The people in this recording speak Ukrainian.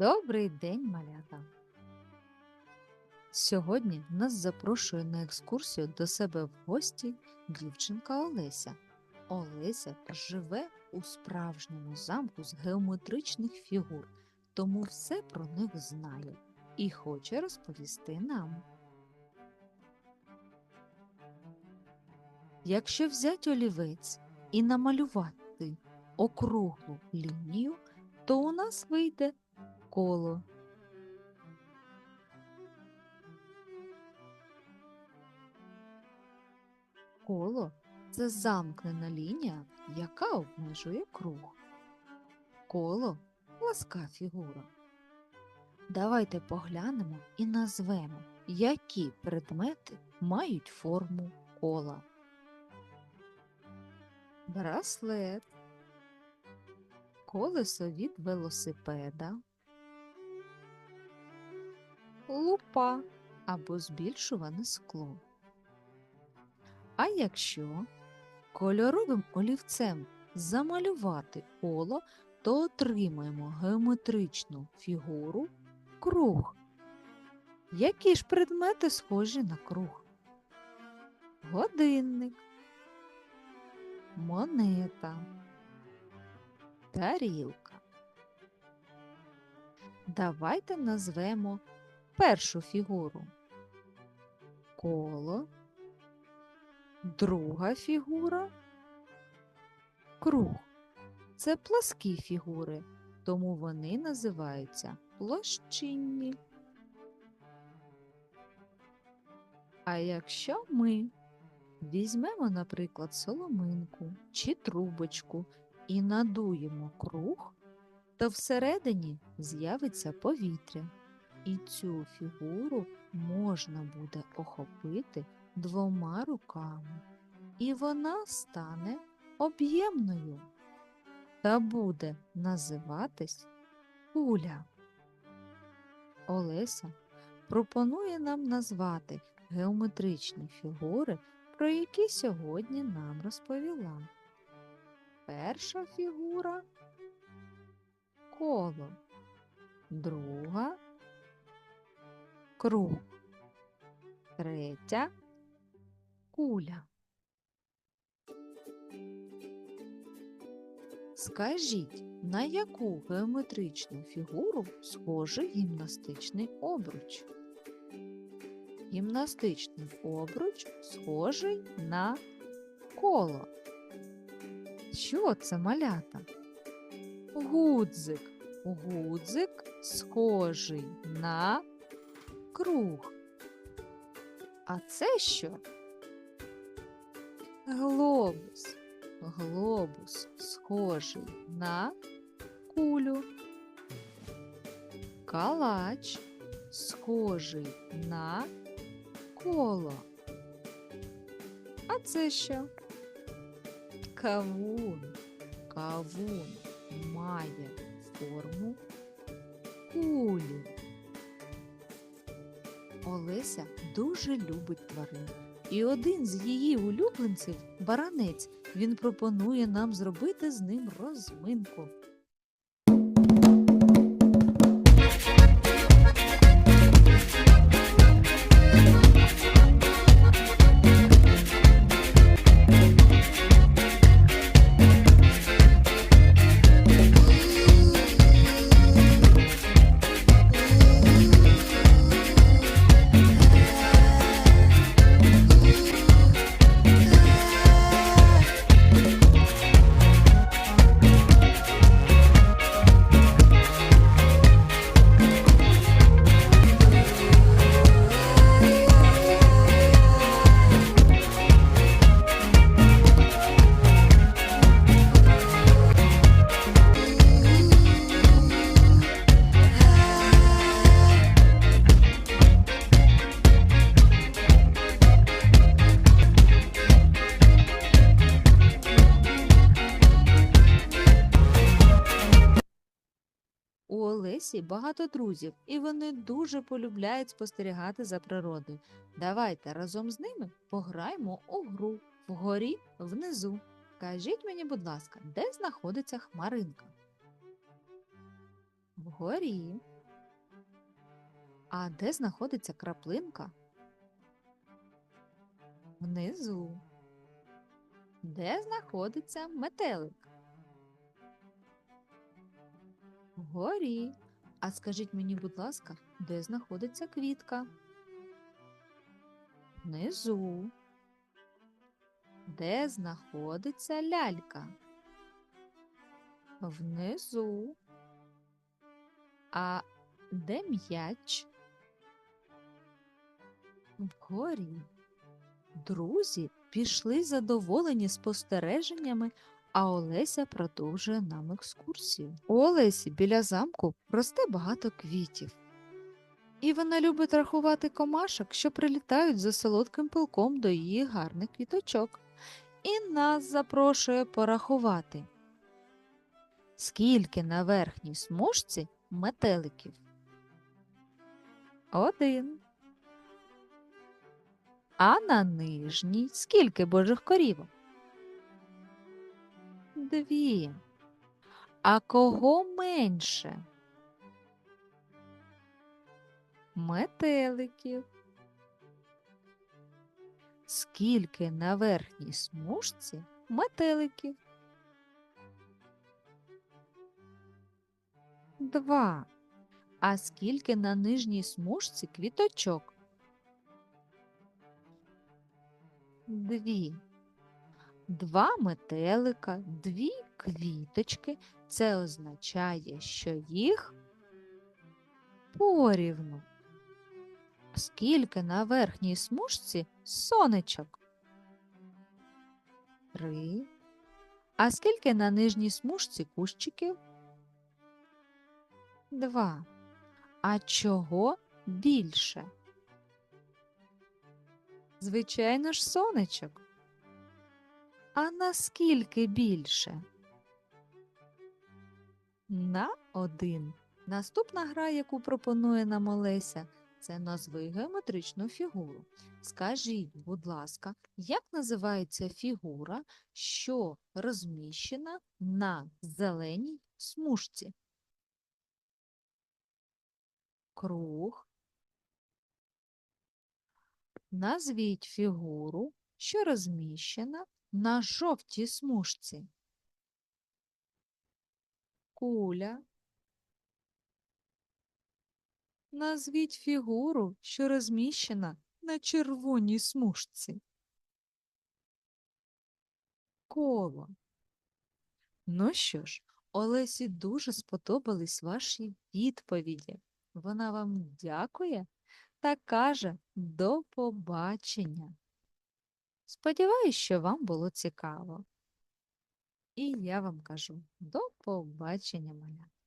Добрий день, малята! Сьогодні нас запрошує на екскурсію до себе в гості дівчинка Олеся. Олеся живе у справжньому замку з геометричних фігур, тому все про них знає і хоче розповісти нам. Якщо взяти олівець і намалювати округлу лінію, то у нас вийде коло. Коло це замкнена лінія, яка обмежує круг. Коло пласка фігура. Давайте поглянемо і назвемо, які предмети мають форму кола. Браслет, колесо від велосипеда, лупа або збільшуване скло. А якщо кольоровим олівцем замалювати коло, то отримаємо геометричну фігуру круг. Які ж предмети схожі на круг? Годинник, монета, тарілка. Давайте назвемо першу фігуру. Коло, друга фігура круг. Це пласкі фігури, тому вони називаються площинні. А якщо ми візьмемо, наприклад, соломинку чи трубочку і надуємо круг, то всередині з'явиться повітря і цю фігуру можна буде охопити двома руками, і вона стане об'ємною та буде називатись куля. Олеся пропонує нам назвати геометричні фігури, про які сьогодні нам розповіла. Перша фігура коло, друга круг. Третя куля. Скажіть, на яку геометричну фігуру схожий гімнастичний обруч? Гімнастичний обруч схожий на коло. Що це малята? Гудзик. Гудзик схожий на круг. А це що? Глобус. Глобус схожий на кулю. Калач схожий на коло. А це що? Кавун. Кавун має форму кулі. Олеся дуже любить тварин. І один з її улюбленців баранець. Він пропонує нам зробити з ним розминку. У Олесі багато друзів, і вони дуже полюбляють спостерігати за природою. Давайте разом з ними пограємо у гру вгорі внизу. Кажіть мені, будь ласка, де знаходиться хмаринка? Вгорі. А де знаходиться краплинка? Внизу. Де знаходиться метелик? Вгорі. А скажіть мені, будь ласка, де знаходиться квітка? Внизу. Де знаходиться лялька? Внизу. А де м'яч? Вгорі. Друзі пішли задоволені спостереженнями, а Олеся продовжує нам екскурсію. У Олесі біля замку росте багато квітів. І вона любить рахувати комашок, що прилітають за солодким пилком до її гарних квіточок. І нас запрошує порахувати. Скільки на верхній смужці метеликів? Один. А на нижній скільки божих корівок? Дві. А кого менше? Метеликів. Скільки на верхній смужці метеликів? Два. А скільки на нижній смужці квіточок? Дві. Два метелика, дві квіточки. Це означає, що їх порівну. Скільки на верхній смужці сонечок? Три. А скільки на нижній смужці кущиків? Два. А чого більше? Звичайно ж, сонечок. А наскільки більше? На один. Наступна гра, яку пропонує нам Олеся, це назви геометричну фігуру. Скажіть, будь ласка, як називається фігура, що розміщена на зеленій смужці? Круг. Назвіть фігуру, що розміщена на жовтій смужці. Куля. Назвіть фігуру, що розміщена на червоній смужці. Коло. Ну що ж, Олесі дуже сподобались ваші відповіді. Вона вам дякує та каже до побачення. Сподіваюсь, що вам було цікаво. І я вам кажу до побачення, малята.